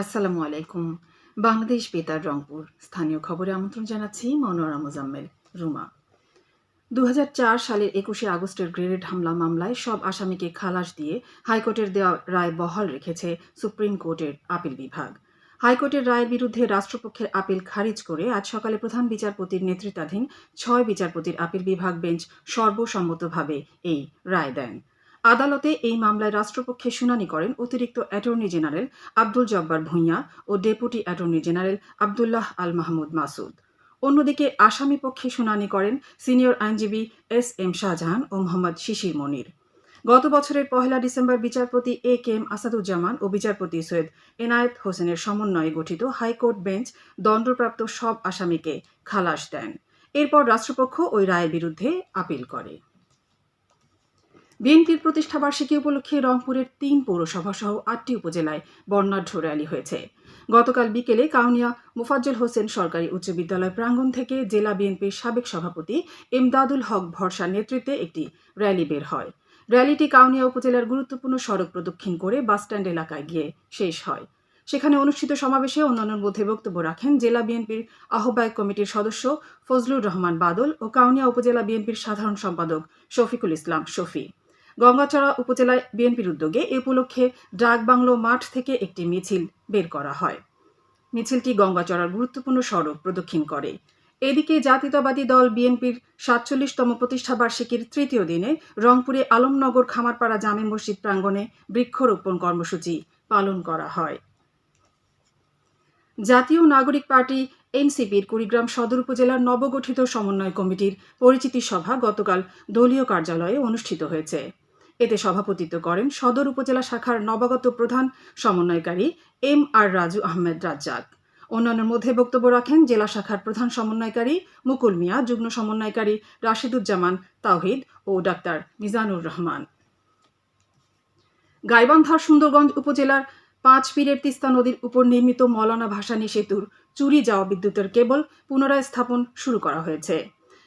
আসসালামু আলাইকুম। বাংলাদেশ বেতার রংপুর। স্থানীয় খবরে আমন্ত্রণ জানাচ্ছি মনোয়ারা মোজাম্মেল, রুমা। দু সালের একুশে আগস্টের গ্রেনেড হামলা মামলায় সব আসামিকে খালাস দিয়ে হাইকোর্টের দেওয়া রায় বহাল রেখেছে সুপ্রিম কোর্টের আপিল বিভাগ। হাইকোর্টের রায়ের বিরুদ্ধে রাষ্ট্রপক্ষের আপিল খারিজ করে আজ সকালে প্রধান বিচারপতির নেতৃত্বাধীন ছয় বিচারপতির আপিল বিভাগ বেঞ্চ সর্বসম্মতভাবে এই রায় দেন। আদালতে এই মামলায় রাষ্ট্রপক্ষে শুনানি করেন অতিরিক্ত অ্যাটর্নি জেনারেল আব্দুল জব্বার ভূঁইয়া ও deputy attorney general Abdullah Al Mahmud Masud. অন্যদিকে আসামি পক্ষে শুনানি করেন সিনিয়র আইনজীবী এস এম শাহজাহান ও মোহাম্মদ শিশির মনির। গত বছরের পহেলা ডিসেম্বর বিচারপতি এ কে এম আসাদুজ্জামান ও বিচারপতি সৈয়দ এনায়েত হোসেনের সমন্বয়ে গঠিত হাইকোর্ট বেঞ্চ দণ্ডপ্রাপ্ত সব আসামিকে খালাস দেন। এরপর রাষ্ট্রপক্ষ ওই রায়ের বিরুদ্ধে আপিল করে। বিএনপির প্রতিষ্ঠাবার্ষিকী উপলক্ষে রংপুরের তিন পৌরসভা সহ আটটি উপজেলায় বর্ণাঢ্য র্যালি হয়েছে। গতকাল বিকেলে কাউনিয়া মুফাজ্জল হোসেন সরকারি উচ্চ বিদ্যালয় প্রাঙ্গণ থেকে জেলা বিএনপির সাবেক সভাপতি এমদাদুল হক ভরসার নেতৃত্বে একটি র্যালি বের হয়। র্যালিটি কাউনিয়া উপজেলার গুরুত্বপূর্ণ সড়ক প্রদক্ষিণ করে বাসস্ট্যান্ড এলাকায় গিয়ে শেষ হয়। সেখানে অনুষ্ঠিত সমাবেশে অন্যান্যের মধ্যে বক্তব্য রাখেন জেলা বিএনপির আহ্বায়ক কমিটির সদস্য ফজলুর রহমান বাদল ও কাউনিয়া উপজেলা বিএনপির সাধারণ সম্পাদক শফিকুল ইসলাম শফি। গঙ্গাচড়া উপজেলায় বিএনপির উদ্যোগে এ উপলক্ষে ডাক বাংলো মাঠ থেকে একটি মিছিল বের করা হয়। মিছিলটি গঙ্গাচড়ার গুরুত্বপূর্ণ সড়ক প্রদক্ষিণ করে। এদিকে জাতীয়তাবাদী দল বিএনপির সাতচল্লিশতম প্রতিষ্ঠাবার্ষিকীর তৃতীয় দিনে রংপুরে আলমনগর খামারপাড়া জামে মসজিদ প্রাঙ্গণে বৃক্ষরোপণ কর্মসূচি পালন করা হয়। জাতীয় নাগরিক পার্টি এনসিপির কুড়িগ্রাম সদর উপজেলার নবগঠিত সমন্বয় কমিটির পরিচিতি সভা গতকাল দলীয় কার্যালয়ে অনুষ্ঠিত হয়েছে। এতে সভাপতিত্ব করেন সদর উপজেলা শাখার নবাগত প্রধান সমন্বয়কারী এম আর রাজু আহমেদ রাজ্জাক। অন্যান্যের মধ্যে বক্তব্য রাখেন জেলা শাখার প্রধান সমন্বয়কারী মুকুল মিয়া, যুগ্ম সমন্বয়কারী রাশিদুজ্জামান তাওহিদ ও ডাক্তার মিজানুর রহমান। গাইবান্ধার সুন্দরগঞ্জ উপজেলার পাঁচ পীরের তিস্তা নদীর উপর নির্মিত মৌলানা ভাসানী সেতুর চুরি যাওয়া বিদ্যুতের কেবল পুনরায় স্থাপন শুরু করা হয়েছে।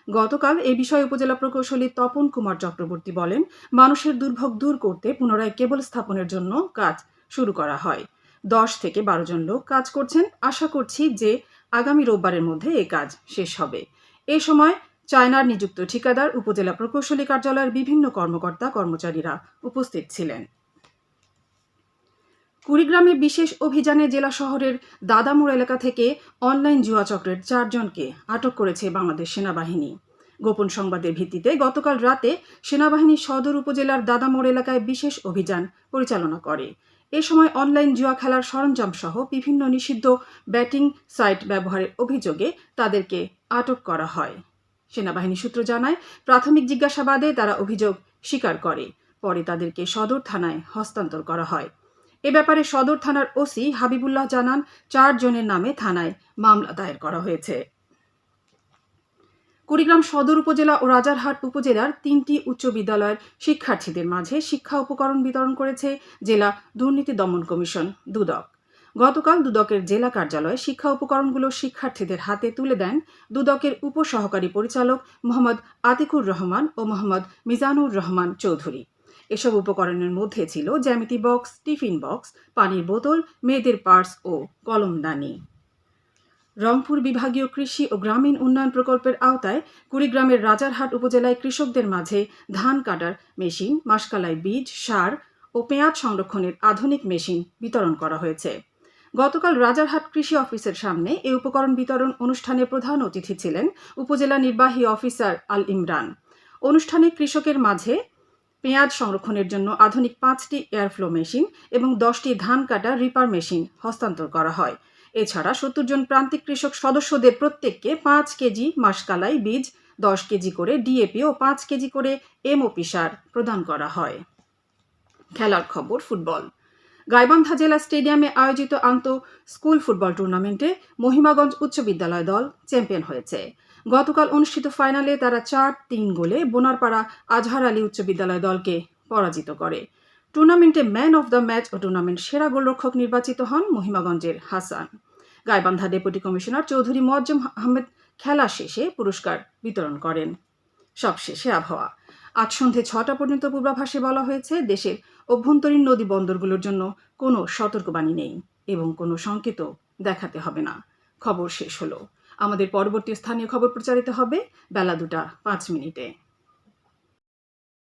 গতকাল এ বিষয়ে উপজেলা প্রকৌশলী তপন কুমার চক্রবর্তী বলেন, মানুষের দুর্ভোগ দূর করতে পুনরায় কেবল স্থাপনের জন্য কাজ শুরু করা হয়। দশ থেকে বারো জন লোক কাজ করছেন। আশা করছি যে আগামী রোববারের মধ্যে এ কাজ শেষ হবে। এ সময় চায়নার নিযুক্ত ঠিকাদার, উপজেলা প্রকৌশলী কার্যালয়ের বিভিন্ন কর্মকর্তা, কর্মচারীরা উপস্থিত ছিলেন। কুড়িগ্রামে বিশেষ অভিযানে জেলা শহরের দাদামোড় এলাকা থেকে অনলাইন জুয়া চক্রের চারজনকে আটক করেছে বাংলাদেশ সেনাবাহিনী। গোপন সংবাদের ভিত্তিতে গতকাল রাতে সেনাবাহিনী সদর উপজেলার দাদামোড় এলাকায় বিশেষ অভিযান পরিচালনা করে। এ সময় অনলাইন জুয়া খেলার সরঞ্জাম সহ বিভিন্ন নিষিদ্ধ ব্যাটিং সাইট ব্যবহারের অভিযোগে তাদেরকে আটক করা হয়। সেনাবাহিনী সূত্র জানায়, প্রাথমিক জিজ্ঞাসাবাদে তারা অভিযোগ স্বীকার করে। পরে তাদেরকে সদর থানায় হস্তান্তর করা হয়। এ ব্যাপারে সদর থানার ওসি হাবিবুল্লাহ জানান, চার জনের নামে থানায় মামলা দায়ের করা হয়েছে। কুড়িগ্রাম সদর উপজেলা ও রাজারহাট উপজেলার তিনটি উচ্চ বিদ্যালয়ের শিক্ষার্থীদের মাঝে শিক্ষা উপকরণ বিতরণ করেছে জেলা দুর্নীতি দমন কমিশন, দুদক। গতকাল দুদকের জেলা কার্যালয়ে শিক্ষা উপকরণগুলো শিক্ষার্থীদের হাতে তুলে দেন দুদকের উপসহকারী পরিচালক মোহাম্মদ আতিকুর রহমান ও মোহাম্মদ মিজানুর রহমান চৌধুরী। এসব উপকরণের মধ্যে ছিল জ্যামিতি বক্স, টিফিন বক্স, পানির বোতল, মেয়েদের পার্স ও কলমদানি রংপুর বিভাগীয় কৃষি ও গ্রামীণ উন্নয়ন প্রকল্পের আওতায় কুড়িগ্রামের রাজারহাট উপজেলায় কৃষকদের মাঝে ধান কাটার মেশিন, মাসকালাই বীজ, সার ও পেঁয়াজ সংরক্ষণের আধুনিক মেশিন বিতরণ করা হয়েছে। গতকাল রাজারহাট কৃষি অফিসের সামনে এই উপকরণ বিতরণ অনুষ্ঠানে প্রধান অতিথি ছিলেন উপজেলা নির্বাহী অফিসার আল ইমরান। অনুষ্ঠানে কৃষকের মাঝে পেঁয়াজ সংরক্ষণের জন্য আধুনিক পাঁচটি এয়ারফ্লো মেশিন এবং দশটি ধান কাটা রিপার মেশিন হস্তান্তর করা হয়। এছাড়া সত্তর জন প্রান্তিক কৃষক সদস্যদের প্রত্যেককে পাঁচ কেজি মাসকালাই বীজ, দশ কেজি করে ডিএপি ও পাঁচ কেজি করে এমওপি সার প্রদান করা হয়। খেলার খবর, ফুটবল। গাইবান্ধা জেলা স্টেডিয়ামে আয়োজিত আন্ত স্কুল ফুটবল টুর্নামেন্টে মহিমাগঞ্জ উচ্চ বিদ্যালয় দল চ্যাম্পিয়ন হয়েছে। গতকাল অনুষ্ঠিত ফাইনালে তারা চার তিন গোলে বোনারপাড়া আজহার আলী উচ্চ বিদ্যালয় দলকে পরাজিত করে। টুর্নামেন্টে ম্যান অব দ্য ম্যাচ ও টুর্নামেন্ট সেরা গোলরক্ষক নির্বাচিত হন মহিমাগঞ্জের হাসান। গাইবান্ধা ডেপুটি কমিশনার চৌধুরী মোয়াজ্জম আহমেদ খেলা শেষে পুরস্কার বিতরণ করেন। সবশেষে আবহাওয়া। আজ সন্ধে ছটা পর্যন্ত পূর্বাভাসে বলা হয়েছে, দেশের অভ্যন্তরীণ নদী বন্দরগুলোর জন্য কোনো সতর্কবাণী নেই এবং কোনো সংকেতও দেখাতে হবে না। খবর শেষ হলো। আমাদের পরবর্তী স্থানীয় খবর প্রচারিত হবে বেলা দুটা পাঁচ মিনিটে।